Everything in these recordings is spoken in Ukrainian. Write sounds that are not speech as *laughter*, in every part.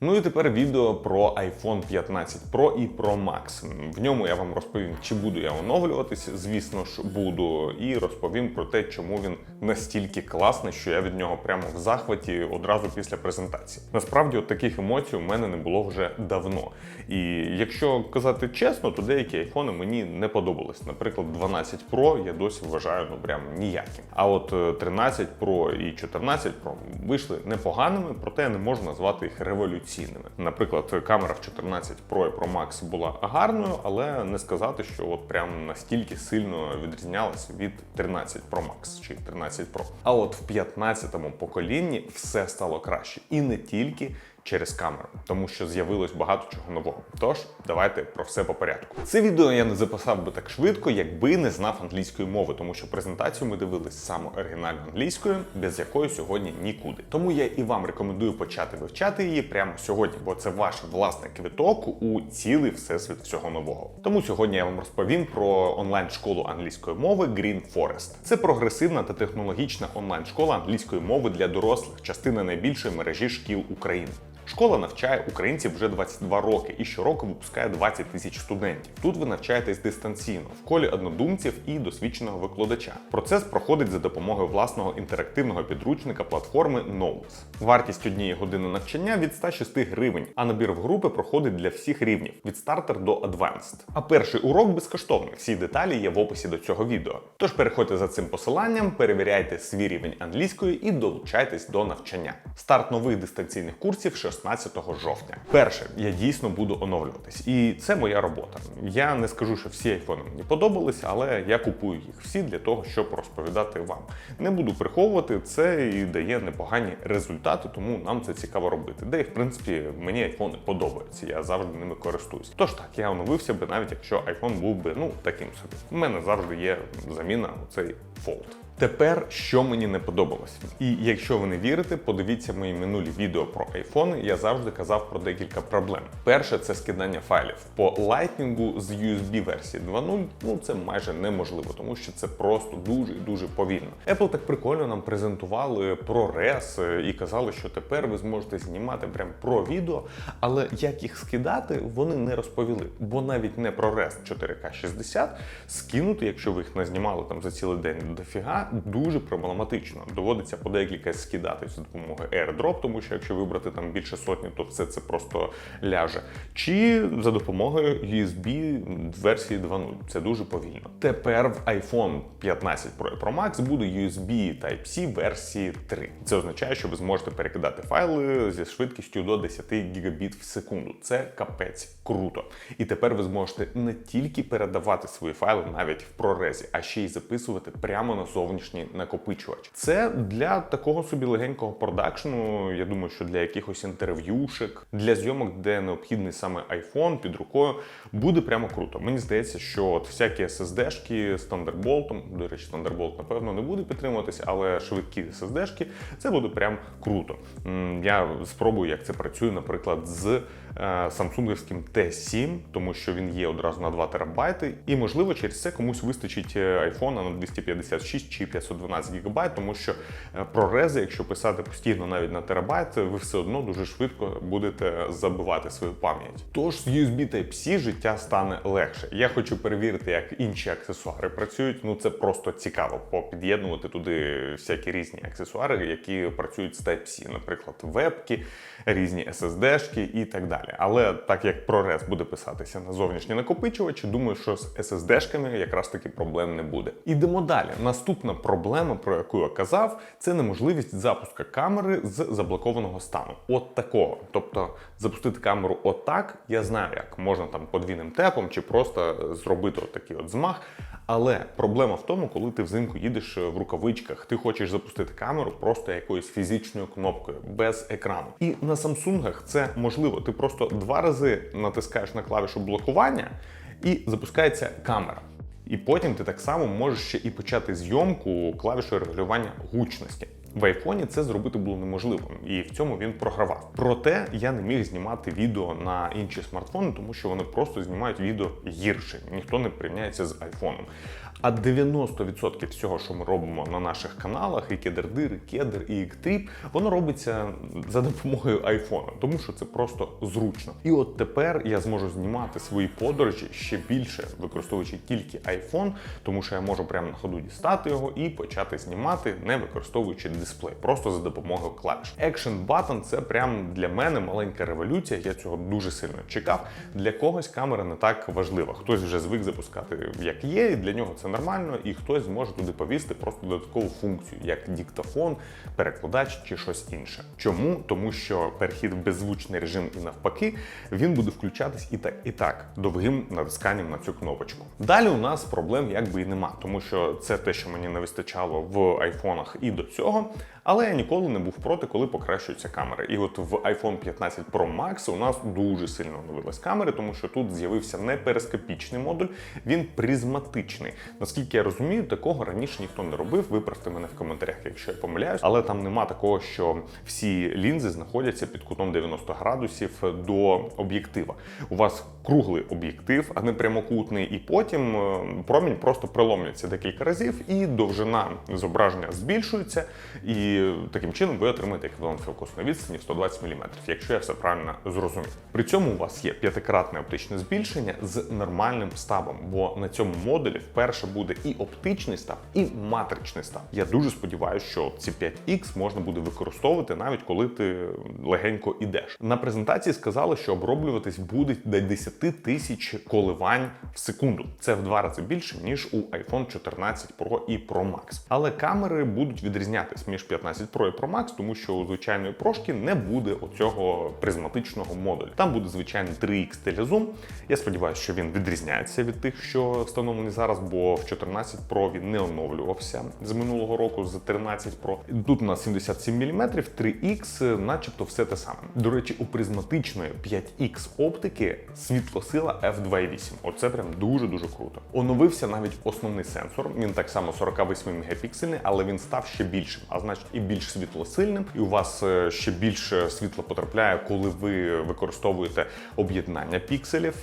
Ну і тепер відео про iPhone 15 Pro і Pro Max. В ньому я вам розповім, чи буду я оновлюватись, звісно ж, буду, і розповім про те, чому він настільки класний, що я від нього прямо в захваті одразу після презентації. Насправді, от таких емоцій у мене не було вже давно. І якщо казати чесно, то деякі айфони мені не подобались. Наприклад, 12 Pro я досі вважаю ну прям ніяким. А от е, 13 Pro і 14 Pro вийшли непоганими, проте я не можу назвати їх революційними. Наприклад, камера в 14 Pro і Pro Max була гарною, але не сказати, що от прям настільки сильно відрізнялася від 13 Pro Max чи 13 Pro. А от в 15-му поколінні все стало краще. І не тільки через камеру, тому що з'явилось багато чого нового. Тож давайте про все по порядку. Це відео я не записав би так швидко, якби не знав англійської мови, тому що презентацію ми дивились саме оригінально англійською, без якої сьогодні нікуди. Тому я і вам рекомендую почати вивчати її прямо сьогодні, бо це ваш власний квиток у цілий всесвіт всього нового. Тому сьогодні я вам розповім про онлайн-школу англійської мови Green Forest. Це прогресивна та технологічна онлайн-школа англійської мови для дорослих, частина найбільшої мережі шкіл України. Школа навчає українців вже 22 роки і щороку випускає 20 тисяч студентів. Тут ви навчаєтесь дистанційно в колі однодумців і досвідченого викладача. Процес проходить за допомогою власного інтерактивного підручника платформи Notes. Вартість однієї години навчання від 106 гривень, а набір в групи проходить для всіх рівнів від стартер до Advanced. А перший урок безкоштовний. Всі деталі є в описі до цього відео. Тож переходьте за цим посиланням, перевіряйте свій рівень англійської і долучайтесь до навчання. Старт нових дистанційних курсів 16 жовтня. Перше, я дійсно буду оновлюватись, і це моя робота. Я не скажу, що всі айфони мені подобалися, але я купую їх всі для того, щоб розповідати вам. Не буду приховувати, це і дає непогані результати, тому нам це цікаво робити. Де в принципі мені айфони подобаються. Я завжди ними користуюсь. Тож так, я оновився би, навіть якщо айфон був би ну таким собі. У мене завжди є заміна у цей Fold. Тепер, що мені не подобалось, і якщо ви не вірите, подивіться мої минулі відео про айфони. Я завжди казав про декілька проблем. Перше це скидання файлів по Lightning з USB версії 2.0. Ну це майже неможливо, тому що це просто дуже і дуже повільно. Apple так прикольно нам презентували ProRes і казали, що тепер ви зможете знімати прям про відео, але як їх скидати, вони не розповіли. Бо навіть не ProRes 4K 60 скинути, якщо ви їх не знімали там за цілий день дофіга дуже проблематично. Доводиться по декілька скидати за допомогою AirDrop, тому що якщо вибрати там більше сотні, то все це просто ляже. Чи за допомогою USB версії 2.0. Це дуже повільно. Тепер в iPhone 15 Pro Pro Max буде USB Type-C версії 3. Це означає, що ви зможете перекидати файли зі швидкістю до 10 гігабіт в секунду. Це капець круто. І тепер ви зможете не тільки передавати свої файли навіть в прорезі, а ще й записувати прямо на зовнішній накопичувач. Це для такого собі легенького продакшну. Я думаю, що для якихось інтерв'юшек, для зйомок, де необхідний саме iPhone під рукою, буде прямо круто. Мені здається, що от всякі SSD-шки з Thunderbolt, до речі, Thunderbolt, напевно, не буде підтримуватися, але швидкі SSD-шки, це буде прям круто. Я спробую, як це працює, наприклад, з е, самсунговським T7, тому що він є одразу на 2 терабайти, і можливо через це комусь вистачить е, айфона на 256 чи 512 гігабайт, тому що е, прорези, якщо писати постійно навіть на терабайт, ви все одно дуже швидко будете забивати свою пам'ять. Тож з USB Type-C життя стане легше. Я хочу перевірити, як інші аксесуари працюють. Ну це просто цікаво попід'єднувати туди всякі різні аксесуари, які працюють з Type-C, наприклад, вебки, різні SSD-шки і так далі. Але так як ProRes буде писатися на зовнішні накопичувачі, думаю, що з SSD-шками якраз таки проблем не буде. Ідемо далі. Наступна проблема, про яку я казав, це неможливість запуска камери з заблокованого стану. От такого. Тобто запустити камеру отак, я знаю, як можна там подвійним тепом чи просто зробити отакий от змах. Але проблема в тому, коли ти взимку їдеш в рукавичках, ти хочеш запустити камеру просто якоюсь фізичною кнопкою без екрану. І на Самсунгах це можливо. Ти просто два рази натискаєш на клавішу блокування і запускається камера. І потім ти так само можеш ще і почати зйомку клавішою регулювання гучності. В айфоні це зробити було неможливо, і в цьому він програвав. Проте я не міг знімати відео на інші смартфони, тому що вони просто знімають відео гірше. Ніхто не порівняється з айфоном. А 90% всього, що ми робимо на наших каналах, і кедердир, і кедр, і іктріп, воно робиться за допомогою айфона, тому що це просто зручно. І от тепер я зможу знімати свої подорожі ще більше, використовуючи тільки iPhone, тому що я можу прямо на ходу дістати його і почати знімати, не використовуючи дисплей, просто за допомогою клавіш. Action Button – це прям для мене маленька революція. Я цього дуже сильно чекав. Для когось камера не так важлива. Хтось вже звик запускати як є, і для нього це нормально, і хтось зможе туди повісти просто додаткову функцію, як диктофон, перекладач чи щось інше. Чому? Тому що перехід в беззвучний режим і навпаки він буде включатись і так, і так довгим натисканням на цю кнопочку. Далі у нас проблем якби і нема, тому що це те, що мені не вистачало в айфонах і до цього. Але я ніколи не був проти, коли покращуються камери. І от в iPhone 15 Pro Max у нас дуже сильно оновились камери, тому що тут з'явився не перископічний модуль, він призматичний. Наскільки я розумію, такого раніше ніхто не робив. Виправте мене в коментарях, якщо я помиляюсь. Але там нема такого, що всі лінзи знаходяться під кутом 90 градусів до об'єктива. У вас круглий об'єктив, а не прямокутний, і потім е, промінь просто приломлюється декілька разів, і довжина зображення збільшується. І таким чином ви отримаєте еквівалент фокусної відстані в 120 мм, якщо я все правильно зрозумів. При цьому у вас є п'ятикратне оптичне збільшення з нормальним стабом, бо на цьому модулі вперше буде і оптичний стаб, і матричний стаб. Я дуже сподіваюся, що ці 5X можна буде використовувати навіть коли ти легенько ідеш. На презентації сказали, що оброблюватись буде до 10 тисяч коливань в секунду. Це в два рази більше ніж у iPhone 14 Pro і Pro Max. Але камери будуть відрізнятись між 15 Pro і Pro Max, тому що у звичайної прошки не буде оцього призматичного модулю. Там буде звичайний 3X телезум. Я сподіваюся, що він відрізняється від тих, що встановлені зараз, бо в 14 Pro він не оновлювався з минулого року, з 13 Pro. Тут у нас 77 мм, 3X, начебто все те саме. До речі, у призматичної 5X оптики світлосила f2.8. Оце прям дуже дуже круто. Оновився навіть основний сенсор. Він так само 48 мегапіксельний, але він став ще більшим, а значить і більш світлосильним. І у вас е, ще більше світла потрапляє, коли ви використовуєте об'єднання пікселів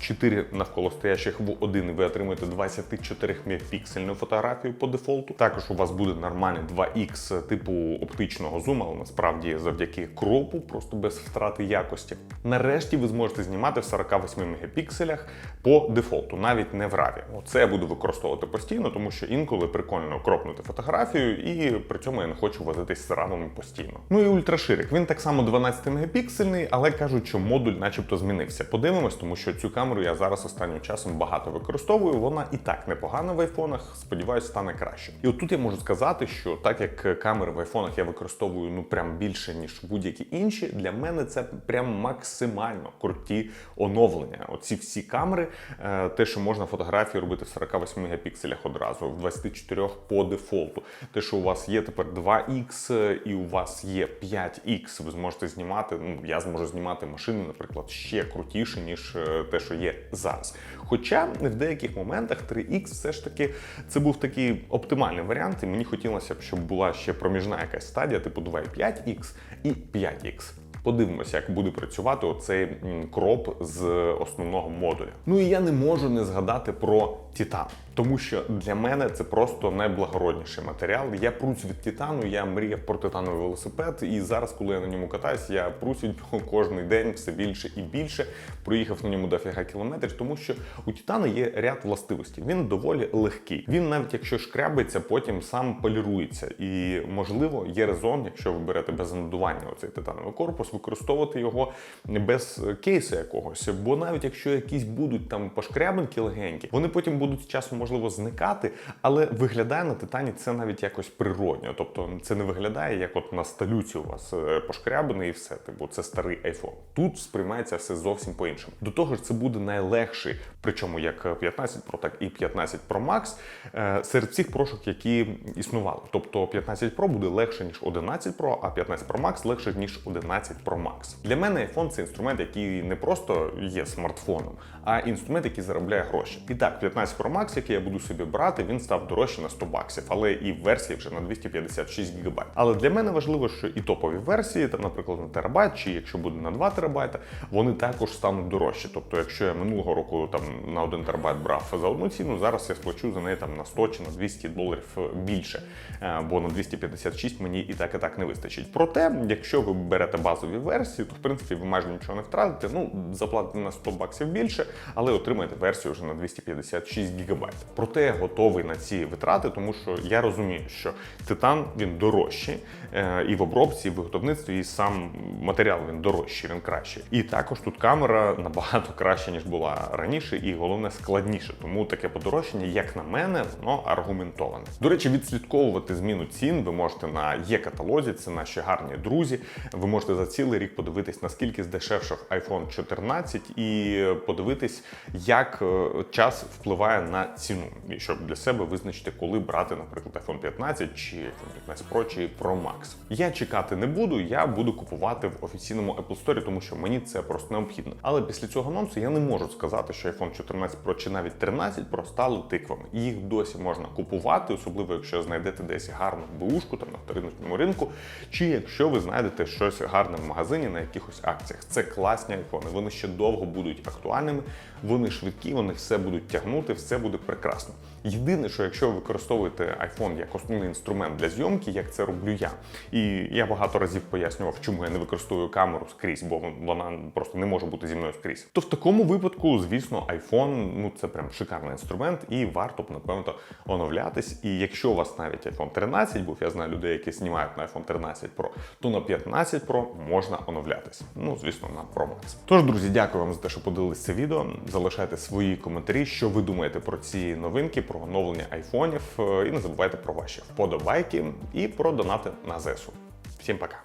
4 навколо стоящих в один, ви отримуєте 24 мегапіксельну фотографію по дефолту. Також у вас буде нормальний 2X типу оптичного зуму, але насправді завдяки кропу, просто без втрати якості. Нарешті ви зможете знімати в 48 мегапікселях по дефолту, навіть не в RAW. Оце я буду використовувати постійно, тому що інколи прикольно кропнути фотографію, і при цьому я не хочу возитись з рамами постійно. Ну і ультраширик. Він так само 12 мегапіксельний, але кажуть, що модуль, начебто, змінився. Подивимось, тому що цю камеру я зараз останнім часом багато використовую. Вона і так непогана в айфонах. Сподіваюсь, стане краще. І от тут я можу сказати, що так як камери в айфонах я використовую ну прям більше ніж будь-які інші, для мене це прям максимально круті оновлення. Оці всі камери, е, те, що можна фотографії робити в 48 мегапікселях одразу, в 24 по дефолту. Те, що у вас є тепер 2X і у вас є 5X, ви зможете знімати. Ну я зможу знімати машини, наприклад, ще крутіше, ніж е, те, що є зараз. Хоча в деяких моментах 3X все ж таки це був такий оптимальний варіант, і мені хотілося б, щоб була ще проміжна якась стадія, типу 2,5X і 5X. Подивимося, як буде працювати оцей кроп з основного модуля. Ну і я не можу не згадати про Титан, тому що для мене це просто найблагородніший матеріал. Я прусь від Титану, я мріяв про титановий велосипед, і зараз, коли я на ньому катаюсь, я прусь від нього *laughs* кожен день все більше і більше. Проїхав на ньому дофіга кілометрів, тому що у Титана є ряд властивостей. Він доволі легкий. Він навіть якщо шкрябиться, потім сам полірується. І можливо є резон, якщо ви берете без надування оцей титановий корпус, використовувати його без кейсу якогось. Бо навіть якщо якісь будуть там пошкрябинки легенькі, вони потім будуть з часом можливо зникати, але виглядає на титані це навіть якось природньо. Тобто це не виглядає як от на сталюці у вас е, пошкрябаний і все. Типу це старий iPhone. Тут сприймається все зовсім по-іншому. До того ж, це буде найлегший, причому як 15 Pro, так і 15 Pro Max е, серед всіх прошок, які існували. Тобто 15 Pro буде легше ніж 11 Pro, а 15 Pro Max легше ніж 11 Pro Max. Для мене iPhone це інструмент, який не просто є смартфоном, а інструмент, який заробляє гроші. І так, 15 Pro Max, який я буду собі брати, він став дорожче на 100 баксів, але і в версії вже на 256 ГБ. Але для мене важливо, що і топові версії, там, наприклад, на терабайт, чи якщо буде на 2 терабайта, вони також стануть дорожчі. Тобто, якщо я минулого року там на 1 терабайт брав за одну ціну, зараз я сплачу за неї там на 100 чи на 200 доларів більше, Е, бо на 256 мені і так і так не вистачить. Проте, якщо ви берете базові версії, то в принципі ви майже нічого не втратите. Ну заплатите на 100 баксів більше, але отримаєте версію вже на 256 гігабайт. Проте я готовий на ці витрати, тому що я розумію, що титан він дорожчий, е, і в обробці, і в виготовництві, і сам матеріал він дорожчий, він кращий. І також тут камера набагато краще ніж була раніше, і головне складніше. Тому таке подорожчання, як на мене, воно аргументоване. До речі, відслідковувати зміну цін ви можете на є-каталозі. Це наші гарні друзі. Ви можете за цілий рік подивитись, наскільки здешевшав iPhone 14 і подивитись, як е, час впливає на ціну, і щоб для себе визначити, коли брати, наприклад, iPhone 15 чи iPhone 15 Pro чи Pro Max. Я чекати не буду, я буду купувати в офіційному Apple Store, тому що мені це просто необхідно. Але після цього анонсу я не можу сказати, що iPhone 14 Pro чи навіть 13 Pro стали тиквами. Їх досі можна купувати, особливо якщо знайдете десь гарну бушку там на вторинному ринку, чи якщо ви знайдете щось гарне в магазині на якихось акціях. Це класні айфони. Вони ще довго будуть актуальними, вони швидкі, вони все будуть тягнути, все буде прекрасно. Єдине, що якщо ви використовуєте iPhone як основний інструмент для зйомки, як це роблю я, і я багато разів пояснював, чому я не використовую камеру скрізь, бо вона просто не може бути зі мною скрізь. То в такому випадку, звісно, iPhone ну це прям шикарний інструмент, і варто б напевно оновлятись. І якщо у вас навіть iPhone 13 був, я знаю людей, які знімають на iPhone 13 Pro, то на 15 Pro можна оновлятись. Ну, звісно, на Pro Max. Тож, друзі, дякую вам за те, що подивилися це відео. Залишайте свої коментарі, що ви думаєте про ці новинки, про оновлення айфонів. Е, І не забувайте про ваші вподобайки і про донати на ЗСУ. Всім пока.